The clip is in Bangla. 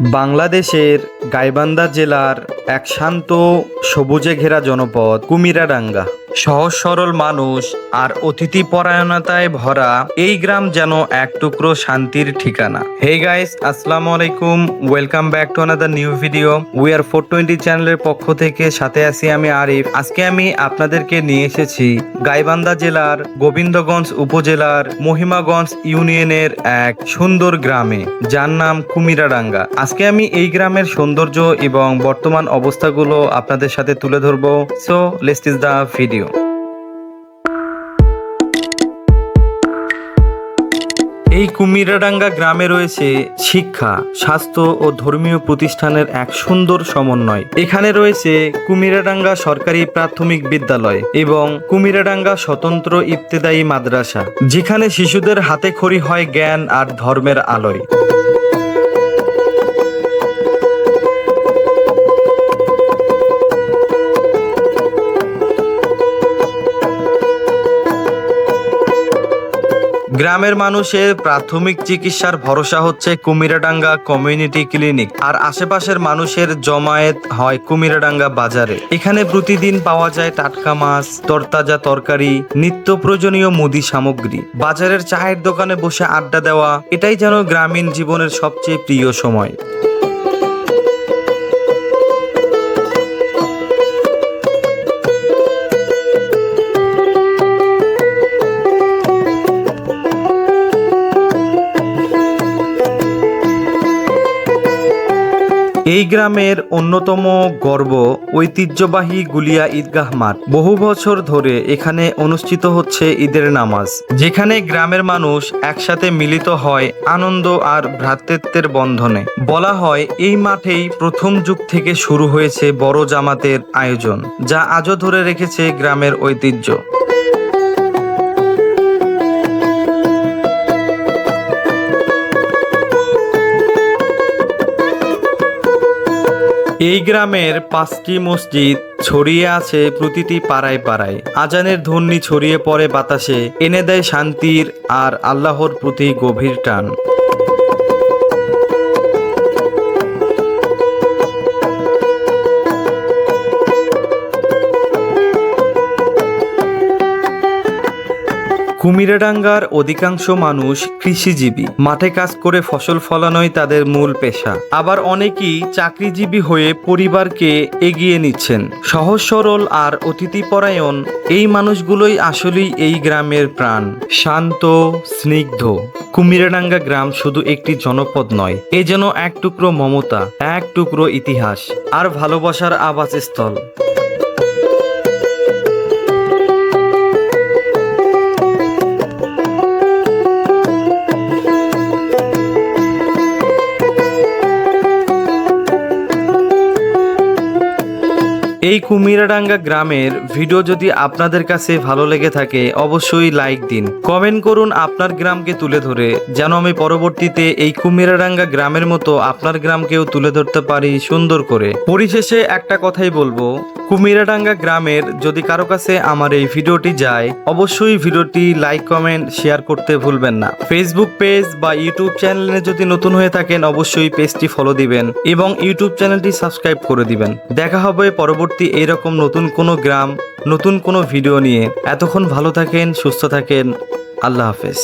বাংলাদেশের গাইবান্ধা জেলার এক শান্ত সবুজে ঘেরা জনপদ কুমিরাডাঙ্গা। সহজ সরল মানুষ আর অতিথি পরায়ণতায় ভরা এই গ্রাম যেন এক টুকরো শান্তির ঠিকানা। হে গাইস, আসসালামু আলাইকুম। Welcome back to another new video we are four twenty চ্যানেলের পক্ষ থেকে সাথে আছি আমি আরিফ। আজকে আমি আপনাদেরকে নিয়ে এসেছি গাইবান্ধা জেলার গোবিন্দগঞ্জ উপজেলার মহিমাগঞ্জ ইউনিয়নের এক সুন্দর গ্রামে, যার নাম কুমিরাডাঙ্গা। আজকে আমি এই গ্রামের সৌন্দর্য এবং বর্তমান অবস্থাগুলো আপনাদের সাথে তুলে ধরবো। So lest is the video এই কুমিরাডাঙ্গা গ্রামে রয়েছে শিক্ষা, স্বাস্থ্য ও ধর্মীয় প্রতিষ্ঠানের এক সুন্দর সমন্বয়। এখানে রয়েছে কুমিরাডাঙ্গা সরকারি প্রাথমিক বিদ্যালয় এবং কুমিরাডাঙ্গা স্বতন্ত্র ইবতেদায়ী মাদ্রাসা, যেখানে শিশুদের হাতে খড়ি হয় জ্ঞান আর ধর্মের আলোয়। গ্রামের মানুষের প্রাথমিক চিকিৎসার ভরসা হচ্ছে কুমিরাডাঙ্গা কমিউনিটি ক্লিনিক। আর আশেপাশের মানুষের জমায়েত হয় কুমিরাডাঙ্গা বাজারে। এখানে প্রতিদিন পাওয়া যায় টাটকা মাছ, তরতাজা তরকারি, নিত্য প্রয়োজনীয় মুদি সামগ্রী। বাজারের চায়ের দোকানে বসে আড্ডা দেওয়া, এটাই যেন গ্রামীণ জীবনের সবচেয়ে প্রিয় সময়। এই গ্রামের অন্যতম গর্ব ঐতিহ্যবাহী গুলিয়া ঈদগাহ মাঠ। বহু বছর ধরে এখানে অনুষ্ঠিত হচ্ছে ঈদের নামাজ। যেখানে গ্রামের মানুষ একসাথে মিলিত হয় আনন্দ আর ভ্রাতৃত্বের বন্ধনে। বলা হয়, এই মাঠেই প্রথম যুগ থেকে শুরু হয়েছে বড় জামাতের আয়োজন, যা আজও ধরে রেখেছে গ্রামের ঐতিহ্য। এই গ্রামের পাঁচটি মসজিদ ছড়িয়ে আছে প্রতিটি পাড়ায় পাড়ায়। আজানের ধ্বনি ছড়িয়ে পড়ে বাতাসে, এনে দেয় শান্তির আর আল্লাহর প্রতি গভীর টান। কুমিরাডাঙ্গার অধিকাংশ মানুষ কৃষিজীবী। মাঠে কাজ করে ফসল ফলানোই তাদের মূল পেশা। আবার অনেকেই চাকরিজীবী হয়ে পরিবারকে এগিয়ে নিচ্ছেন। সহজ, সরল আর অতিথিপরায়ণ এই মানুষগুলোই আসলেই এই গ্রামের প্রাণ। শান্ত, স্নিগ্ধ। কুমিরাডাঙ্গা গ্রাম শুধু একটি জনপদ নয়, এ যেন এক টুকরো মমতা, এক টুকরো ইতিহাস আর ভালোবাসার আবাসস্থল। এই কুমিরাডাঙ্গা গ্রামের ভিডিও যদি আপনাদের কাছে ভালো লেগে থাকে, অবশ্যই লাইক দিন। কমেন্ট করুন আপনার গ্রামকে তুলে ধরে, যেন আমি পরবর্তীতে এই কুমিরাডাঙ্গা গ্রামের মতো আপনার গ্রামকেও তুলে ধরতে পারি সুন্দর করে। পরিশেষে একটা কথাই বলব কুমিরাডাঙ্গা গ্রামের যদি কারও কাছে আমার এই ভিডিওটি যায়, অবশ্যই ভিডিওটি লাইক, কমেন্ট, শেয়ার করতে ভুলবেন না। ফেসবুক পেজ বা ইউটিউব চ্যানেলে যদি নতুন হয়ে থাকেন, অবশ্যই পেজটি ফলো দিবেন এবং ইউটিউব চ্যানেলটি সাবস্ক্রাইব করে দিবেন। দেখা হবে পরবর্তী এইরকম নতুন কোনো গ্রাম, নতুন কোনো ভিডিও নিয়ে। এতক্ষণ ভালো থাকেন, সুস্থ থাকেন। আল্লাহ হাফেজ।